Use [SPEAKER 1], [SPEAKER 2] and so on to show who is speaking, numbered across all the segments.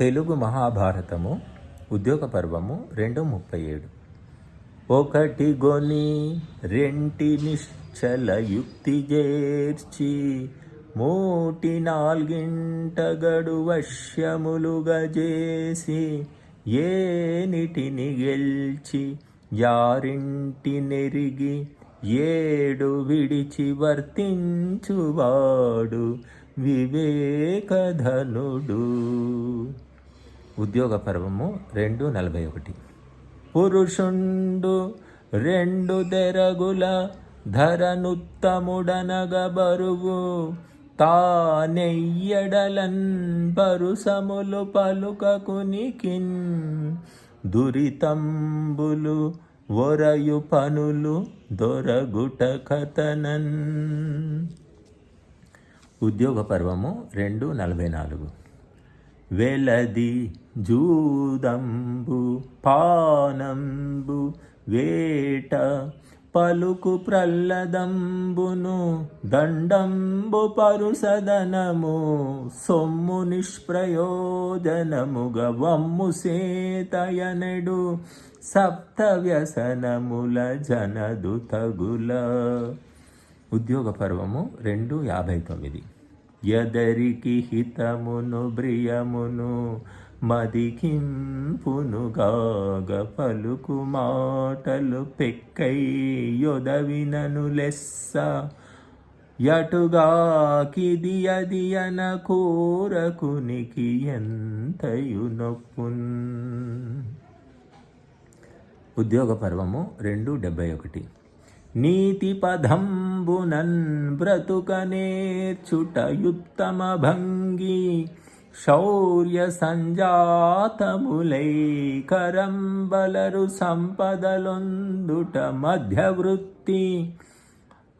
[SPEAKER 1] తెలుగు మహాభారతము ఉద్యోగ పర్వము రెండు ముప్పై ఏడు. ఒకటి గొని రెంటి నిశ్చల యుక్తి చేర్చి మూటి నాలుగింట గడు వశ్యములుగా చేసి ఏనిటిని గెల్చి యారింటి నెరిగి ఏడు విడిచి వర్తించువాడు వివేకధనుడు. ఉద్యోగ పర్వము రెండు నలభై ఒకటి. పురుషుండు రెండు దెరగుల ధరనుత్తముడనగ బరువు. తానెయ్యడలన్ పరుసములు పలుకకునికిన్ దురితంబులు ఒరయు పనులు దొరగుట కథనన్. ఉద్యోగ పర్వము రెండు నలభై నాలుగు. వెలది జూదంబు పానంబు వేట పలుకు ప్రల్లదంబును దండంబు పరుసదనము సొమ్ము నిష్ప్రయోజనముగ వమ్ము సేతయనడు సప్త వ్యసనముల జనదు తగుల. ఉద్యోగ పర్వము రెండు యాభై తొమ్మిది. ఎదరికి హితమును బ్రియమును మదికింపునుగాగ పలుకు మాటలు పెక్కై యొదవినను లెస్స. యటుగాకిది అది అన కోరకునికి ఎంతయు నొప్పున్. ఉద్యోగ పర్వము రెండు డెబ్బై ఒకటి. నీతి పదంబునన్ బ్రతుక నేర్చుట యుత్తమ భంగి. శౌర్య సంజాతములై కరంబలరు సంపదలొందుట మధ్యవృత్తి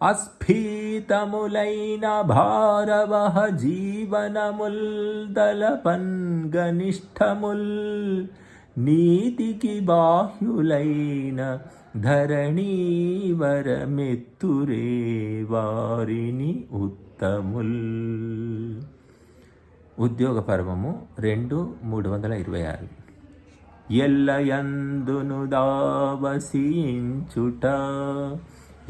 [SPEAKER 1] అస్ఫీతములైన భారవహ జీవనముల్ దళపన్ గనిష్టముల్ నీతికి బాహ్యులైన ధరణీవరమెత్తురే వారిని ఉత్తముల్. ఉద్యోగ పర్వము రెండు మూడు వందల ఇరవై ఆరు. ఎల్లయందును దావసించుట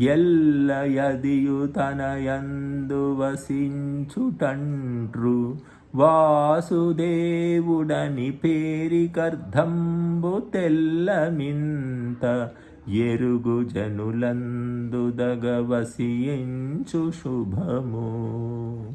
[SPEAKER 1] ఎల్లయదియు తనయందు వసించుటంట్రు వాసుదేవుడని పేరికర్ధంబు తెల్లమింత ఎరుగు జనులందు దగవసించు శుభము.